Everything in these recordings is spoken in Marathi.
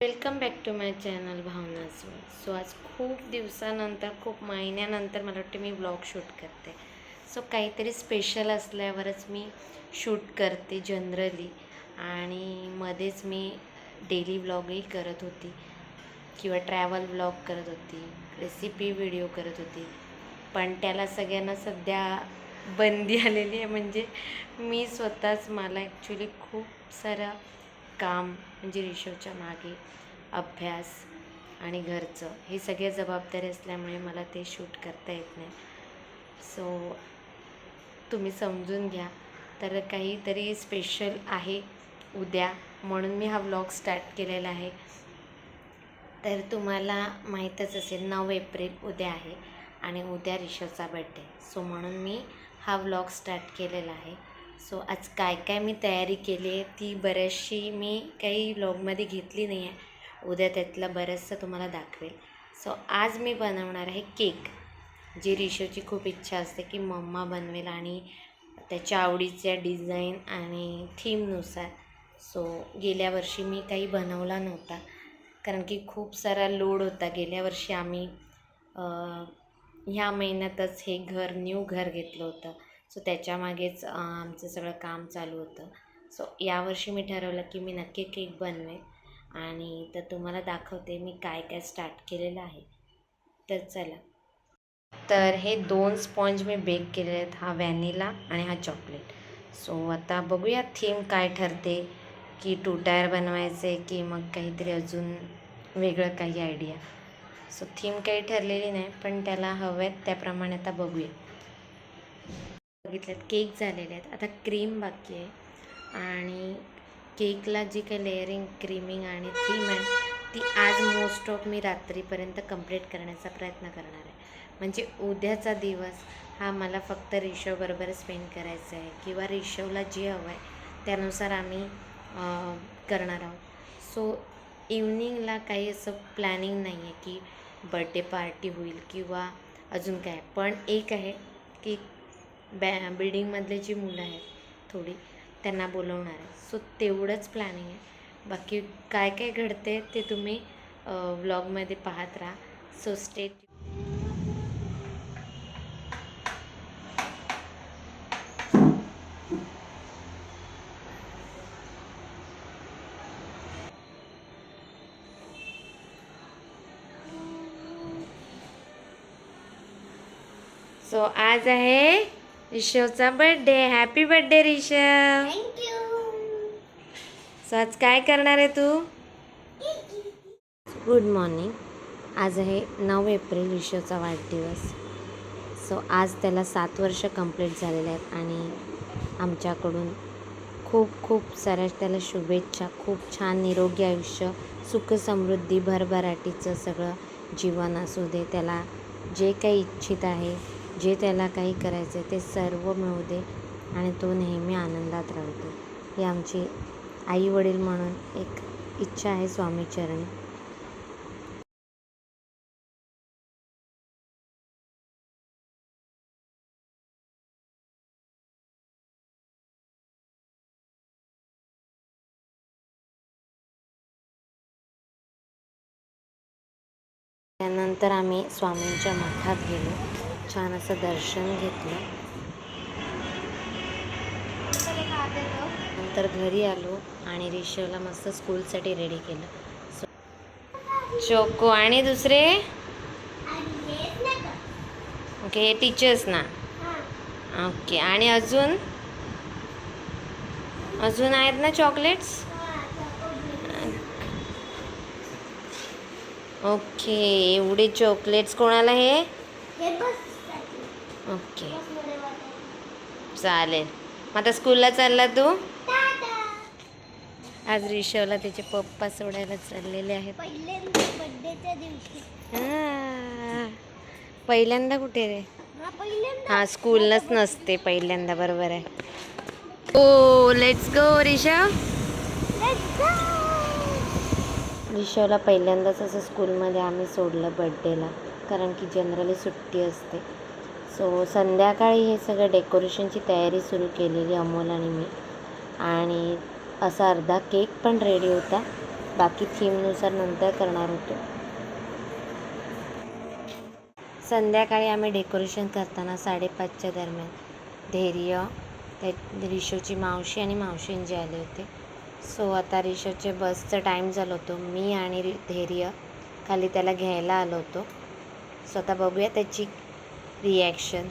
Welcome back to my channel Bhavana so आज खूप दिवसानंतर खूप महिन्यानंतर मला वाटते मी ब्लॉग शूट करते. सो काहीतरी स्पेशल असल्यावरच मी शूट करते जनरली आणि मध्येच मी डेली ब्लॉगही करत होती. किंवा ट्रॅव्हल ब्लॉग करत होती रेसिपी व्हिडिओ करत होती. पण त्याला सगळ्यांना सध्या बंदी आलेली आहे. म्हणजे मी स्वतःच मला ॲक्च्युली खूप सारं काम म्हणजे रिशोच्या मागे अभ्यास आणि घरचं हे सगळे जबाबदारी असल्यामुळे मला ते शूट करता येत नाही. सो तुम्ही समजून घ्या. तर काहीतरी स्पेशल आहे उद्या म्हणून मी हा व्लॉग स्टार्ट केलेला आहे. तर तुम्हाला माहीतच असेल नऊ एप्रिल उद्या आहे आणि उद्या रिशोचा बड्डे सो म्हणून मी हा व्लॉग स्टार्ट केलेला आहे. सो आज काय काय मी तयारी केली आहे ती बऱ्याचशी मी काही व्लॉगमध्ये घेतली नाही आहे. उद्या त्यातलं बरंचसं तुम्हाला दाखवेल. सो आज मी बनवणार आहे केक. जी रिशोची खूप इच्छा असते की मम्मा बनवेल आणि त्याच्या आवडीच्या डिझाईन आणि थीमनुसार सो गेल्या वर्षी मी काही बनवला नव्हता. कारण की खूप सारा लोड होता. गेल्या वर्षी आम्ही ह्या महिन्यातच हे घर न्यू घर घेतलं होतं. सो त्याच्यामागेच आमचं सगळं काम चालू होतं. सो यावर्षी मी ठरवलं की मी नक्की केक बनवेन. आणि तर तुम्हाला दाखवते मी काय काय स्टार्ट केलेलं आहे. तर चला. तर हे दोन स्पॉन्ज मी बेक केले आहेत. हा व्हॅनिला आणि हा चॉकलेट सो आता बघूया थीम काय ठरते. की टू टायर बनवायचे की मग काहीतरी अजून वेगळं काही आयडिया सो थीम काही ठरलेली नाही पण त्याला हवं आहेत त्याप्रमाणे आता बघूया. बघितलेत केक झालेले आहेत. आता क्रीम बाकी आहे. आणि केकला जी काही लेअरिंग क्रीमिंग आणि थीम आहे ती आज मोस्ट ऑफ मी रात्रीपर्यंत कंप्लीट करण्याचा प्रयत्न करणार आहे. म्हणजे उद्याचा दिवस हा मला फक्त रिशोबरोबर स्पेंड करायचा आहे किंवा रिशोला जे हवं आहे त्यानुसार आम्ही करणार आहोत. सो इवनिंगला काही असं प्लॅनिंग नाही आहे की बड्डे पार्टी होईल किंवा अजून काय. पण एक आहे की बॅ बिल्डिंगमधले जी मुलं आहेत थोडी त्यांना बोलवणार आहे. सो तेवढंच प्लॅनिंग आहे. बाकी काय काय घडते ते तुम्ही व्लॉगमध्ये पाहत राहा. सो स्टेट सो आज आहे रिषवचा birthday happy birthday Rishav so आज काय करणार आहे तू? गुड मॉर्निंग आज आहे नऊ एप्रिल रिषवचा वाढदिवस. सो आज त्याला सात वर्ष कंप्लीट झालेले आहेत आणि आमच्याकडून खूप खूप साऱ्या त्याला शुभेच्छा खूप छान निरोगी आयुष्य सुख समृद्धी भरभराटीचं सगळं जीवन असू दे. त्याला जे काही इच्छित आहे जे त्याला काही करायचं आहे ते सर्व मिळू दे आणि तो नेहमी आनंदात राहतो. ही आमची आई वडील म्हणून एक इच्छा आहे स्वामीचरणी. त्यानंतर आम्ही स्वामींच्या मठात गेलो. छान असं दर्शन घेतलं. नंतर घरी आलो आणि रिषवला मस्त स्कूलसाठी रेडी केलं. चोको आणि दुसरे? ओके हे टीचर्स ना? ओके आणि अजून? अजून आहेत ना चॉकलेट्स ओके एवढे चॉकलेट्स कोणाला हे? ओके. चालेल. मग आता स्कूलला चालला तू? आज रिषवला त्याचे पप्पा सोडायला चाललेले आहेत. पहिल्यांदा कुठे रे? हा हा स्कूलच नसते पहिल्यांदा बरोबर आहे. ओ लेट्स गो रिषव! रिषवला पहिल्यांदाच असं स्कूलमध्ये आम्ही सोडलं बड्डेला कारण की जनरली सुट्टी असते. सो संध्याकाळी हे सगळं डेकोरेशनची तयारी सुरू केलेली अमोल आणि मी. आणि असा अर्धा केक पण रेडी होता. बाकी थीमनुसार नंतर करणार होतो. संध्याकाळी आम्ही डेकोरेशन करताना साडेपाचच्या दरम्यान धैर्य त्या रिशोची मावशी आणि मावशींचे आले होते. सो आता रिशोचे बसचं टाईम झालं होतं. मी आणि रि धैर्य खाली त्याला घ्यायला आलो होतो. सो आता बघूया त्याची रिॲक्शन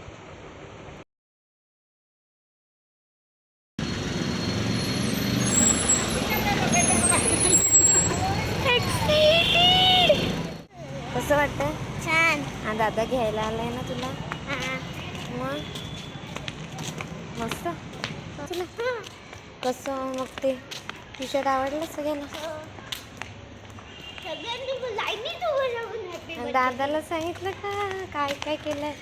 कसं वाटतं छान. हा दादा घ्यायला आलाय ना तुला? हा. मग? मस्त? तुला? हा. कसं मग ते? टी शर्ट आवडलं सगळ्यांना? birthday. दादाला सांगितलं का? काय काय केलंय?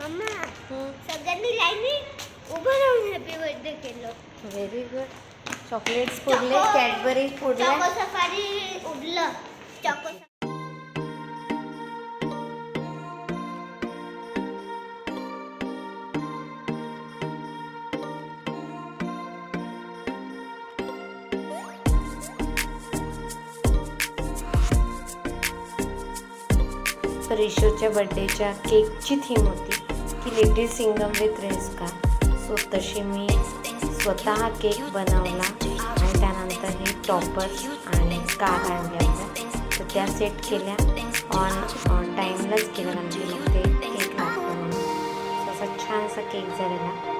मम्मा हं, सगळ्यांनी लाईनीत उभं राहून हॅपी बर्थडे केलं. व्हेरी गुड चॉकलेट्स फोडले कॅडबरी फोडल्या चॉको सफारी उडलं. चॉको रिशोच्या बड्डेच्या केकची थीम होती. की सिंगम विथ रेस्का सो तशी मी स्वतः केक बनवला आणि त्यानंतर हे टॉपर्स आणि कार आणल्या होत्या तर त्या सेट केल्या. ऑन टाईमलाच केलं. म्हणजे मग ते केक लागतो म्हणून. असा छानसा केक झालेला.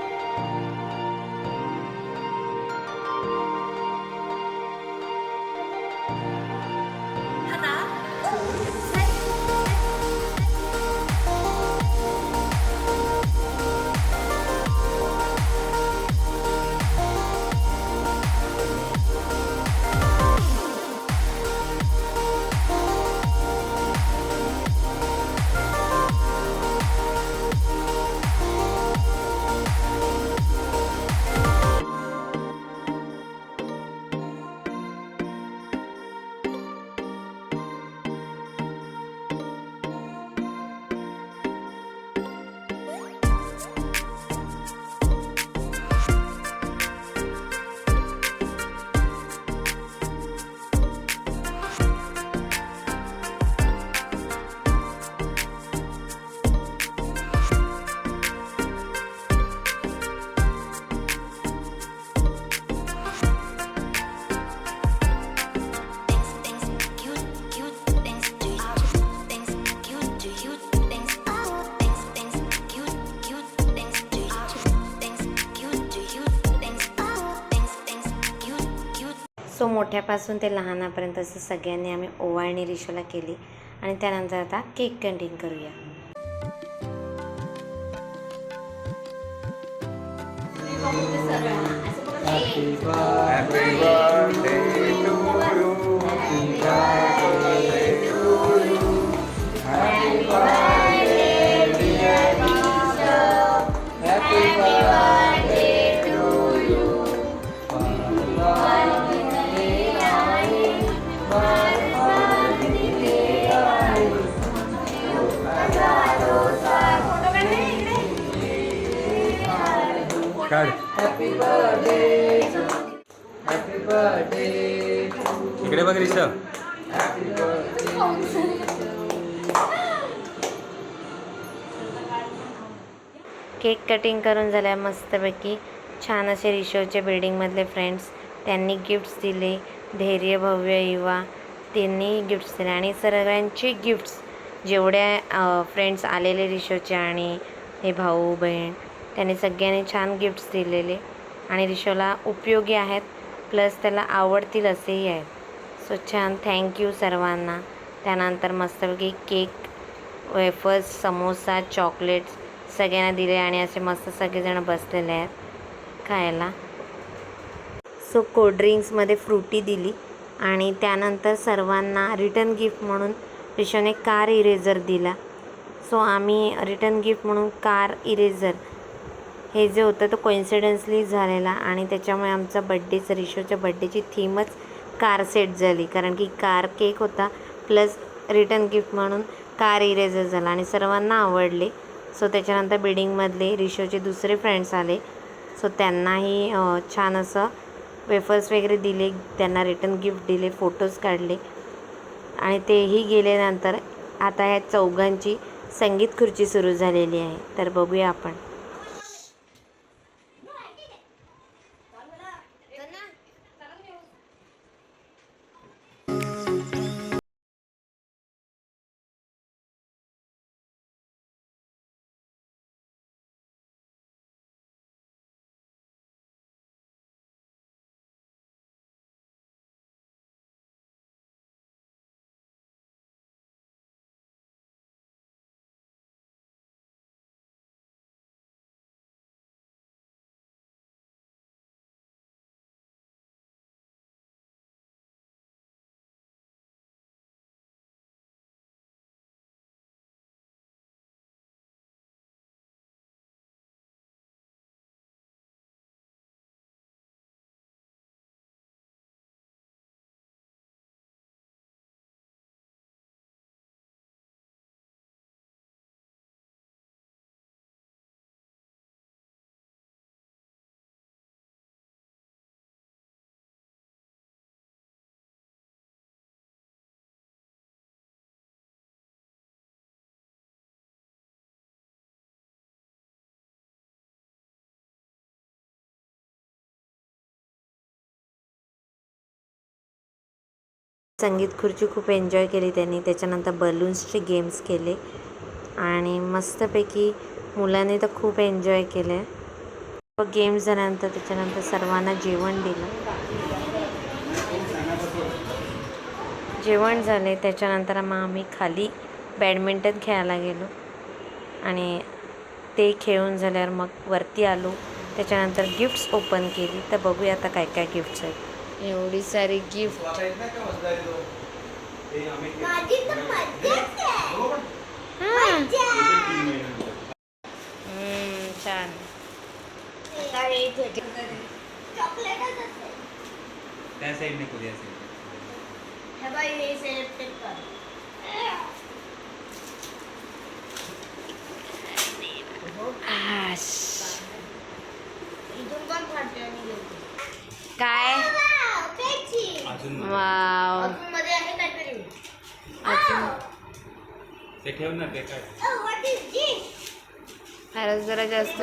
सो मोठ्यापासून ते लहानापर्यंत असं सगळ्यांनी आम्ही ओवाळणी रिशोला केली. आणि त्यानंतर आता केक कटिंग करूया. Happy birthday. इकडे बघ रिषा केक कटिंग करून झाल्या मस्तपैकी. छान असे रिशोच्या बिल्डिंगमधले फ्रेंड्स त्यांनी गिफ्ट्स दिले. धैर्य भव्य युवा त्यांनी गिफ्ट्स दिले. आणि सगळ्यांचे गिफ्ट्स जेवढ्या फ्रेंड्स आलेले रिशोचे आणि हे भाऊ बहीण त्यांनी सगळ्यांनी छान गिफ्ट्स दिलेले. आणि रिशोला उपयोगी आहेत प्लस त्याला आवडतील असेही आहेत. सो छान थँक्यू सर्वांना. त्यानंतर मस्तपैकी केक वेफर्स समोसा चॉकलेट्स सगळ्यांना दिले आणि असे मस्त सगळेजण बसलेले आहेत खायला. सो कोल्ड्रिंक्समध्ये फ्रुटी दिली आणि त्यानंतर सर्वांना रिटर्न गिफ्ट म्हणून रिशोने कार इरेझर दिला. सो आम्ही रिटर्न गिफ्ट म्हणून कार इरेझर हे जे होतं तो कोइन्सिडन्सली झालेला आणि त्याच्यामुळे आमचा बड्डेचं रिशोच्या बड्डेची थीमच कार सेट झाली. कारण की कार केक होता प्लस रिटर्न गिफ्ट म्हणून कार इरेझर झाला आणि सर्वांना आवडले. सो त्याच्यानंतर बिल्डिंगमधले रिशोचे दुसरे फ्रेंड्स आले. सो त्यांनाही छान असं वेफर्स वगैरे दिले. त्यांना रिटर्न गिफ्ट दिले फोटोज काढले. आणि तेही गेल्यानंतर आता ह्या चौघांची संगीत खुर्ची सुरू झालेली आहे. तर बघूया आपण. संगीत खुर्ची खूप एन्जॉय केली त्यांनी. त्याच्यानंतर बलून्सचे गेम्स केले. आणि मस्तपैकी मुलांनी तर खूप एन्जॉय केले. गेम्स झाल्यानंतर त्याच्यानंतर सर्वांना जेवण दिलं. जेवण झाले. त्याच्यानंतर मग आम्ही खाली बॅडमिंटन खेळायला गेलो. आणि ते खेळून झाल्यावर मग वरती आलो. त्याच्यानंतर गिफ्ट्स ओपन केली. तर बघूया आता काय काय गिफ्ट्स आहेत. एवढी सारी गिफ्ट. छान हे त्या साईडने करू या साईडने हे बाई हे सिलेक्टेड कर इथून पण फाटते आणि घेते काय अजून वाव अजून मध्ये आहे काहीतरी अजून ते ठेव ना ते काय? Oh, what is this? फारच जरा जास्त.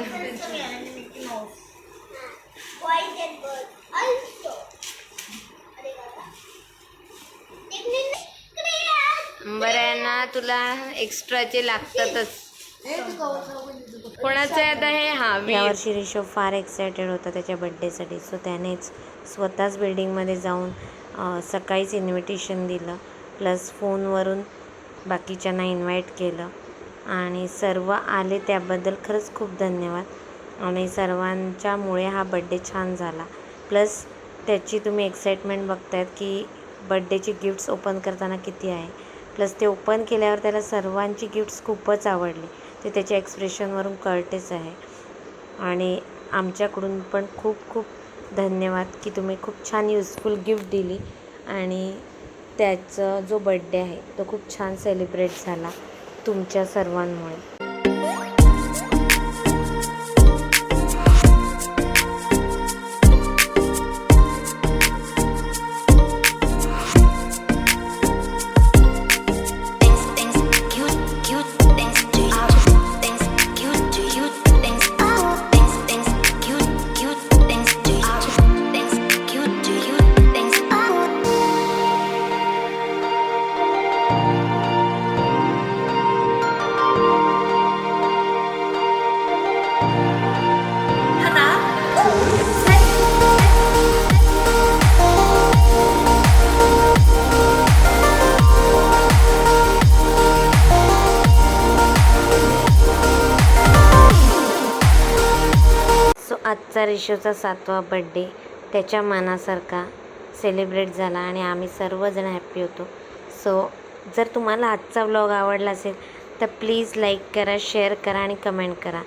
बरं आहे ना तुला एक्स्ट्राचे लागतातच. कोणाचं आहे आता हे? हा यावर्षी रिषभ फार एक्सायटेड होता त्याच्या बड्डेसाठी सो त्यानेच स्वतःच बिल्डिंगमध्ये जाऊन अ, सकाळीच इन्व्हिटेशन दिलं. प्लस फोनवरून बाकीच्यांना इन्व्हाइट केलं. आणि सर्व आले त्याबद्दल खरंच खूप धन्यवाद. आणि सर्वांच्यामुळे हा बड्डे छान झाला. प्लस त्याची तुम्ही एक्साइटमेंट बघतायत की बड्डेची गिफ्ट्स ओपन करताना किती आहे. प्लस ते ओपन केल्यावर त्याला सर्वांची गिफ्ट्स खूपच आवडली. ते त्याच्या एक्सप्रेशनवरून कळतेच आहे. आणि आमच्याकडून पण खूप खूप धन्यवाद की तुम्ही खूप छान युजफुल गिफ्ट दिली. आणि त्याचा जो बड्डे आहे तो खूप छान सेलिब्रेट झाला तुमच्या सर्वांमुळे. आजचा रिशोचा सातवा बड्डे त्याच्या मनासारखा सेलिब्रेट झाला आणि आम्ही सर्वजण हॅप्पी होतो. सो जर तुम्हाला आजचा व्लॉग आवडला असेल तर प्लीज लाईक करा शेअर करा आणि कमेंट करा.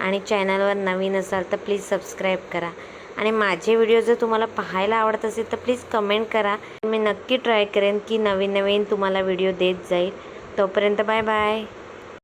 आणि चॅनलवर नवीन असाल तर प्लीज सबस्क्राईब करा. आणि माझे व्हिडिओ जर तुम्हाला पाहायला आवडत असेल तर प्लीज कमेंट करा. मी नक्की ट्राय करेन की नवीन नवीन तुम्हाला व्हिडिओ देत जाईल. तोपर्यंत बाय बाय